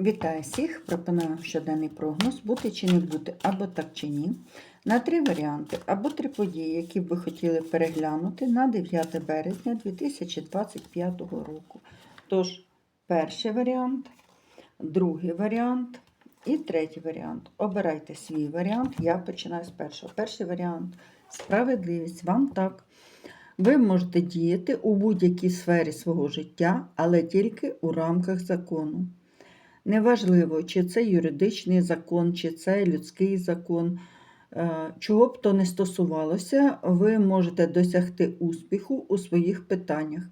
Вітаю всіх! Пропоную щоденний прогноз, бути чи не бути, або так чи ні. На три варіанти, або три події, які б ви хотіли переглянути на 9 березня 2025 року. Тож, перший варіант, другий варіант і третій варіант. Обирайте свій варіант. Я починаю з першого. Перший варіант справедливість. Вам так. Ви можете діяти у будь-якій сфері свого життя, але тільки у рамках закону. Неважливо, чи це юридичний закон, чи це людський закон, е, чого б то не стосувалося, ви можете досягти успіху у своїх питаннях.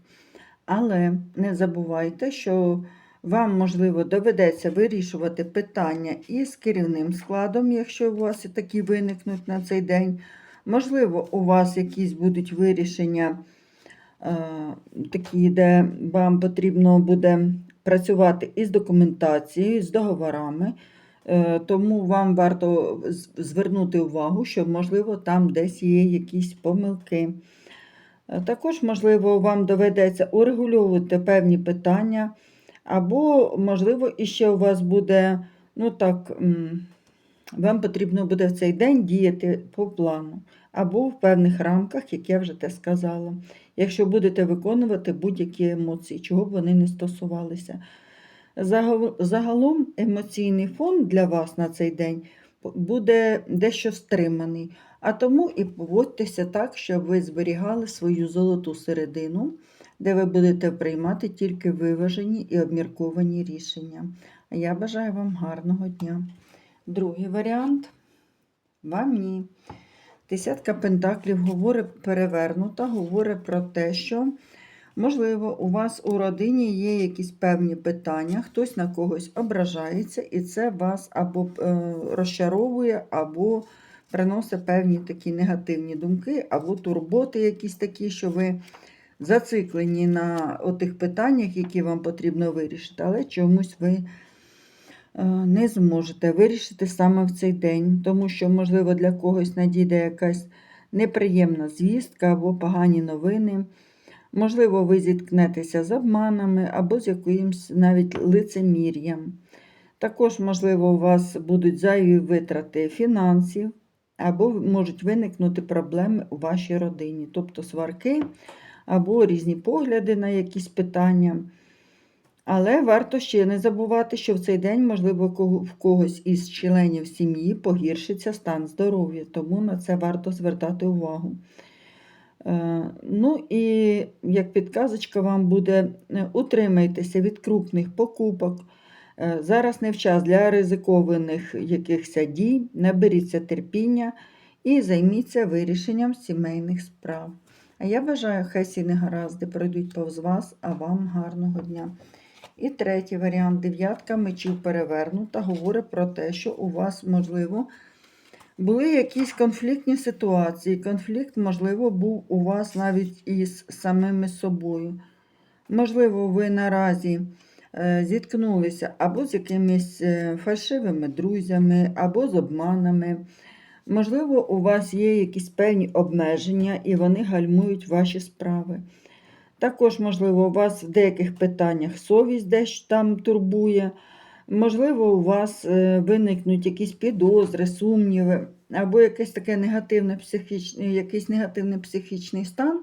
Але не забувайте, що вам, можливо, доведеться вирішувати питання із керівним складом, якщо у вас і такі виникнуть на цей день. Можливо, у вас якісь будуть вирішення е, такі, де вам потрібно буде працювати із документацією, з договорами. Е, Тому вам варто звернути увагу, що, можливо, там десь є якісь помилки. Е, Також, можливо, вам доведеться урегульовувати певні питання, або, можливо, іще у вас буде, ну так, вам потрібно буде в цей день діяти по плану, або в певних рамках, як я вже те сказала, якщо будете виконувати будь-які емоції, чого б вони не стосувалися. Загалом емоційний фон для вас на цей день буде дещо стриманий, а тому і поводьтеся так, щоб ви зберігали свою золоту середину, де ви будете приймати тільки виважені і обмірковані рішення. Я бажаю вам гарного дня. Другий варіант вам ні. Десятка пентаклів говорить перевернута, говорить про те, що, можливо, у вас у родині є якісь певні питання, хтось на когось ображається, і це вас або е, розчаровує, або приносить певні такі негативні думки, або турботи якісь такі, що ви зациклені на тих питаннях, які вам потрібно вирішити, але чомусь ви не зможете вирішити саме в цей день, тому що, можливо, для когось надійде якась неприємна звістка або погані новини. Можливо, ви зіткнетеся з обманами або з якимось навіть лицемір'ям. Також, можливо, у вас будуть зайві витрати фінансів, або можуть виникнути проблеми у вашій родині, тобто сварки або різні погляди на якісь питання. Але варто ще не забувати, що в цей день, можливо, в когось із членів сім'ї погіршиться стан здоров'я, тому на це варто звертати увагу. Е, Ну і як підказочка вам буде, е, утримайтеся від крупних покупок. Е, Зараз не в час для ризикованих якихось дій, наберіться терпіння і займіться вирішенням сімейних справ. А я бажаю, хай всі негаразди пройдуть повз вас, а вам гарного дня. І третій варіант дев'ятка мечів перевернута, говорить про те, що у вас, можливо, були якісь конфліктні ситуації. Конфлікт, можливо, був у вас навіть із самими собою. Можливо, ви наразі е, зіткнулися або з якимись е, фальшивими друзями, або з обманами. Можливо, у вас є якісь певні обмеження, і вони гальмують ваші справи. Також, можливо, у вас в деяких питаннях совість десь там турбує. Можливо, у вас е, виникнуть якісь підозри, сумніви, або якийсь таке негативне психічне, якийсь негативний психічний стан,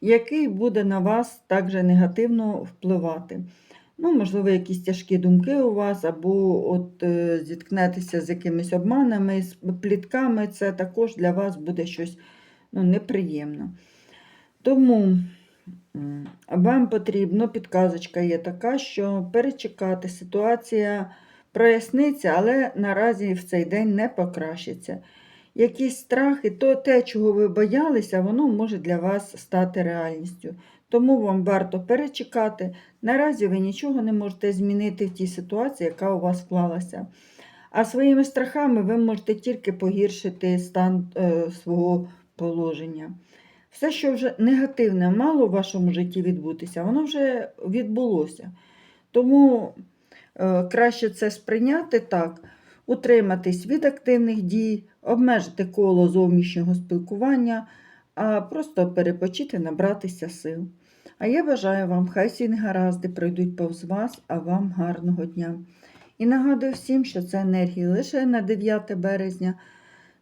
який буде на вас також негативно впливати. Ну, можливо, якісь тяжкі думки у вас, або от е, зіткнетеся з якимись обманами, з плітками, це також для вас буде щось ну, неприємно. Тому вам потрібно, підказочка є така, що перечекати, ситуація проясниться, але наразі в цей день не покращиться. Якісь страхи, то те, чого ви боялися, воно може для вас стати реальністю. Тому вам варто перечекати. Наразі ви нічого не можете змінити в тій ситуації, яка у вас склалася. А своїми страхами ви можете тільки погіршити стан е, свого положення. Все, що вже негативне мало в вашому житті відбутися, воно вже відбулося. Тому е, краще це сприйняти так, утриматись від активних дій, обмежити коло зовнішнього спілкування, а просто перепочити, набратися сил. А я бажаю вам, хай всі негаразди пройдуть повз вас, а вам гарного дня. І нагадую всім, що це енергії лише на 9 березня.